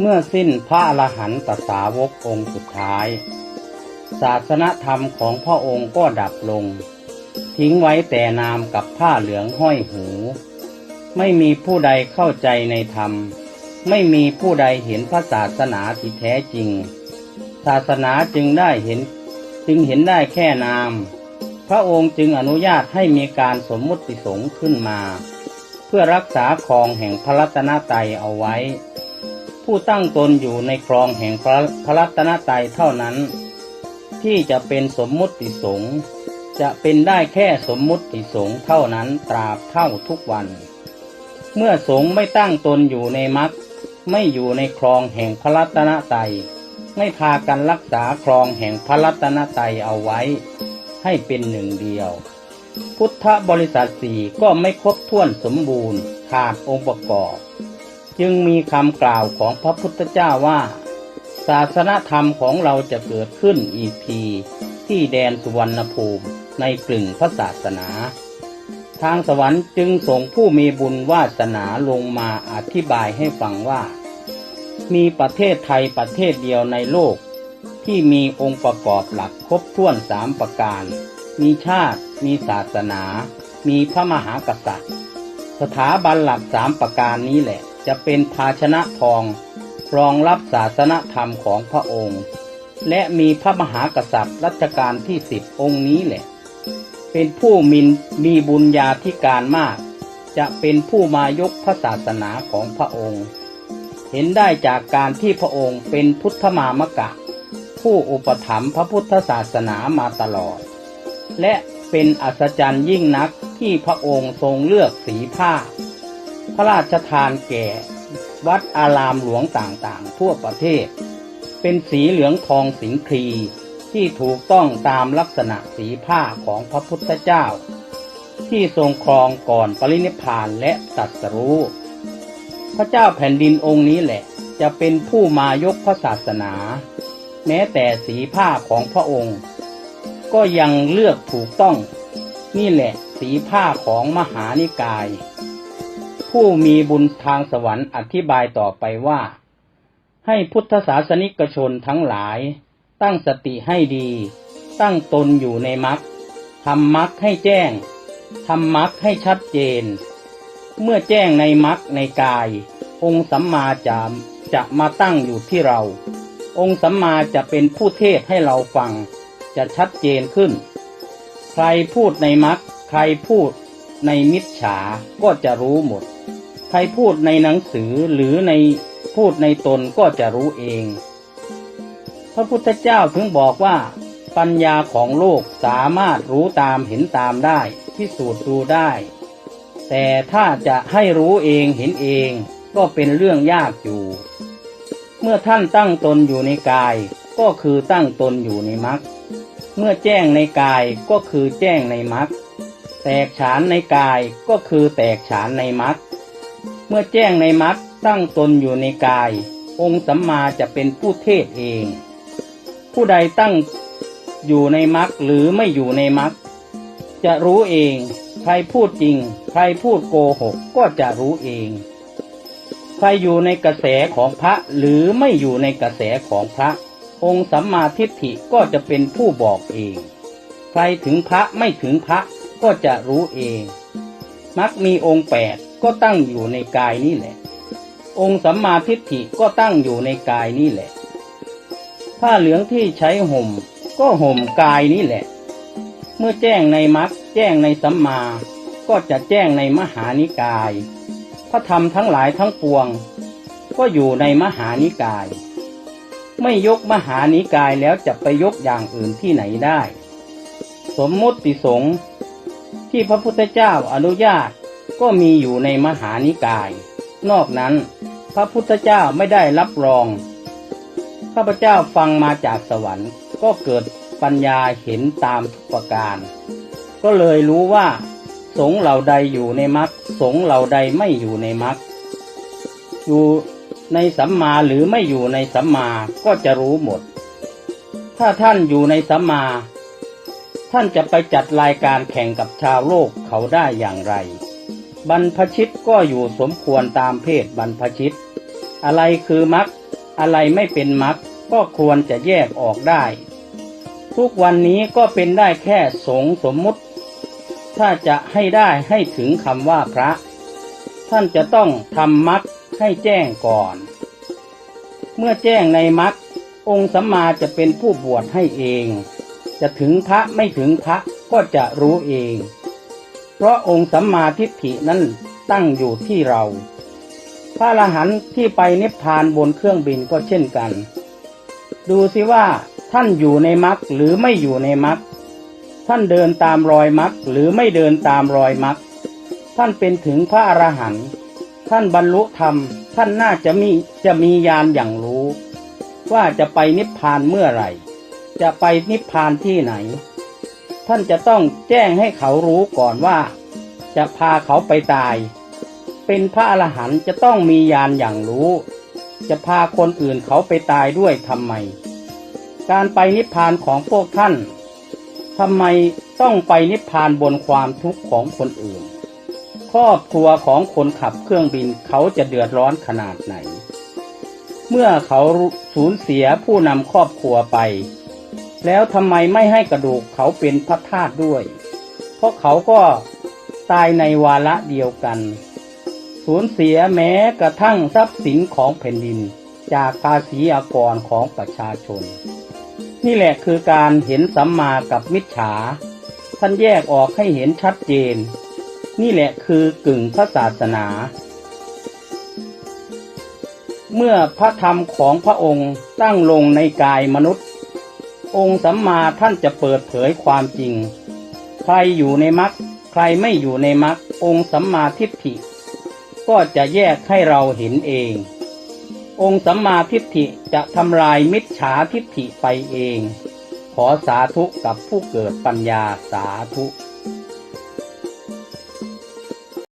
เมื่อสิ้นพระอรหันตสาวกองค์สุดท้าย ศาสนธรรมของพระองค์ก็ดับลง ทิ้งไว้แต่นามกับผ้าเหลืองห้อยหู ไม่มีผู้ใดเข้าใจในธรรม ไม่มีผู้ใดเห็นพระศาสนาที่แท้จริง ศาสนาจึงได้เห็นจึงเห็นได้แค่นาม พระองค์จึงอนุญาตให้มีการสมมุติสงฆ์ขึ้นมา เพื่อรักษาครองแห่งพระรัตนตรัยเอาไว้ ผู้ตั้งตนอยู่ในครองแห่งพระพระรัตนตรัยเท่านั้น ที่จะเป็นสมมุติสงฆ์จะเป็นได้แค่สมมุติสงฆ์เท่านั้นตราบเท่าทุกวัน เมื่อสงฆ์ไม่ตั้งตนอยู่ในมรรคไม่อยู่ในครองแห่งพระรัตนตรัยไม่พากันรักษาครองแห่งพระรัตนตรัยเอาไว้ ให้เป็นหนึ่งเดียว พุทธบริษัทสี่ก็ไม่ครบถ้วนสมบูรณ์ขาดองค์ประกอบ จึงมีคำกล่าวของพระพุทธเจ้าว่า ศาสนธรรมของเราจะเกิดขึ้นอีกที ที่แดนสุวรรณภูมิในกลึงพระศาสนา ทางสวรรค์จึงส่งผู้มีบุญวาสนาลงมาอธิบายให้ฟังว่า มีประเทศไทยประเทศเดียวในโลก ที่มีองค์ประกอบหลักครบถ้วนสามประการ มีชาติ มีศาสนา มีพระมหากษัตริย์ สถาบันหลักสามประการนี้แหละ จะเป็นภาชนะทองรองรับศาสนธรรมของพระองค์ และมีพระมหากษัตริย์รัชกาลที่สิบองค์นี้แหละ เป็นผู้มินมีบุญญาธิการมาก จะเป็นผู้มายกพระศาสนาของพระองค์ เห็นได้จากการที่พระองค์เป็นพุทธมามกะ ผู้อุปถัมภ์พระพุทธศาสนามาตลอด และเป็นอัศจรรย์ยิ่งนักที่พระองค์ทรงเลือกสีผ้า พระราชทานแก่วัดอารามหลวงต่างๆ ทั่วประเทศ เป็นสีเหลืองทองสิงครีที่ถูกต้องตามลักษณะสีผ้าของพระพุทธเจ้า ที่ทรงครองก่อนปรินิพานและตรัสรู้ พระเจ้าแผ่นดินองค์นี้แหละ จะเป็นผู้มายกพระศาสนา แม้แต่สีผ้าของพระองค์ ก็ยังเลือกถูกต้อง นี่แหละสีผ้าของมหานิกาย ผู้มีบุญทางสวรรค์อธิบายต่อไปว่า ให้พุทธศาสนิกชนทั้งหลาย ตั้งสติให้ดี ตั้งตนอยู่ในมรรคทำมรรคให้แจ้งทำมรรคให้ชัดเจน เมื่อแจ้งในมรรคในกาย องค์สัมมาจะจะมาตั้งอยู่ที่เรา องค์สัมมาจะเป็นผู้เทศให้เราฟัง จะชัดเจนขึ้น ใครพูดในมรรคใครพูด ในมิจฉาก็จะรู้หมด ใครพูดในหนังสือหรือในพูดในตนก็จะรู้เอง พระพุทธเจ้าถึงบอกว่า ปัญญาของโลกสามารถรู้ตามเห็นตามได้พิสูจน์ดูได้ แต่ถ้าจะให้รู้เองเห็นเองก็เป็นเรื่องยากอยู่ เมื่อท่านตั้งตนอยู่ในกายก็คือตั้งตนอยู่ในมรรคเมื่อแจ้งในกายก็คือแจ้งในมรรค แตกฉานในกายก็คือแตกฉานในมรรคเมื่อแจ้งในมรรคตั้งตนอยู่ในกาย องค์สัมมาจะเป็นผู้เทศเอง ผู้ใดตั้งอยู่ในมรรคหรือไม่อยู่ในมรรคจะรู้เอง ใครพูดจริง ใครพูดโกหกก็จะรู้เอง ใครอยู่ในกระแสของพระหรือไม่อยู่ในกระแสของพระ องค์สัมมาทิฏฐิก็จะเป็นผู้บอกเอง ใครถึงพระไม่ถึงพระ ก็จะรู้เอง มักมีองค์แปดก็ตั้งอยู่ในกายนี่แหละ องค์สัมมาทิฏฐิก็ตั้งอยู่ในกายนี่แหละ ผ้าเหลืองที่ใช้ห่ม ก็ห่มกายนี่แหละ เมื่อแจ้งในมรรคแจ้งในสัมมา ก็จะแจ้งในมหานิกาย พระธรรมทั้งหลายทั้งปวง ก็อยู่ในมหานิกาย ไม่ยกมหานิกายแล้วจะไปยกอย่างอื่นที่ไหนได้ สมมติสงฆ์ ที่พระพุทธเจ้าอนุญาตก็มีอยู่ในมหานิกาย นอกนั้นพระพุทธเจ้าไม่ได้รับรอง ข้าพเจ้าฟังมาจากสวรรค์ ก็เกิดปัญญาเห็นตามทุกประการ ก็เลยรู้ว่า สงเหล่าใดอยู่ในมรรคสงเหล่าใดไม่อยู่ในมรรคอยู่ในสัมมาหรือไม่อยู่ในสัมมาก็จะรู้หมด ถ้าท่านอยู่ในสัมมา ท่านจะไปจัดรายการแข่งกับชาวโลกเขาได้อย่างไร บรรพชิตก็อยู่สมควรตามเพศบรรพชิต อะไรคือมรรคอะไรไม่เป็นมรรคก็ควรจะแยกออกได้ ทุกวันนี้ก็เป็นได้แค่สงสมมุติ ถ้าจะให้ได้ให้ถึงคำว่าพระ ท่านจะต้องทำมรรคให้แจ้งก่อน เมื่อแจ้งในมรรคองค์สัมมาจะเป็นผู้บวชให้เอง จะถึงพระไม่ถึงพระก็จะรู้เอง เพราะองค์สัมมาทิฏฐินั้นตั้งอยู่ที่เรา พระอรหันต์ที่ไปนิพพานบนเครื่องบินก็เช่นกัน ดูสิว่าท่านอยู่ในมรรคหรือไม่อยู่ในมรรคท่านเดินตามรอยมรรคหรือไม่เดินตามรอยมรรคท่านเป็นถึงพระอรหันต์ท่านบรรลุธรรม ท่านน่าจะมีจะมีญาณอย่างรู้ ว่าจะไปนิพพานเมื่อไหร่ จะไปนิพพานที่ไหน ท่านจะต้องแจ้งให้เขารู้ก่อนว่า จะพาเขาไปตาย เป็นพระอรหันต์จะต้องมีญาณอย่างรู้ จะพาคนอื่นเขาไปตายด้วยทำไม การไปนิพพานของพวกท่านทำไมต้องไปนิพพานบนความทุกข์ของคนอื่น ครอบครัวของคนขับเครื่องบินเขาจะเดือดร้อนขนาดไหน เมื่อเขาสูญเสียผู้นำครอบครัวไป แล้วทำไมไม่ให้กระดูกเขาเป็นพระธาตุด้วย เพราะเขาก็ตายในวาระเดียวกัน สูญเสียแม้กระทั่งทรัพย์สินของแผ่นดิน จากภาษีอากรของประชาชน นี่แหละคือการเห็นสัมมากับมิจฉา ท่านแยกออกให้เห็นชัดเจน นี่แหละคือกึ่งพระศาสนา เมื่อพระธรรมของพระองค์ตั้งลงในกายมนุษย์ องค์สัมมาท่านจะเปิดเผยความจริง ใครอยู่ในมรรคใครไม่อยู่ในมรรคองค์สัมมาทิฏฐิ ก็จะแยกให้เราเห็นเอง องค์สัมมาทิฏฐิจะทำลายมิจฉาทิฏฐิไปเอง ขอสาธุกับผู้เกิดปัญญาสาธุ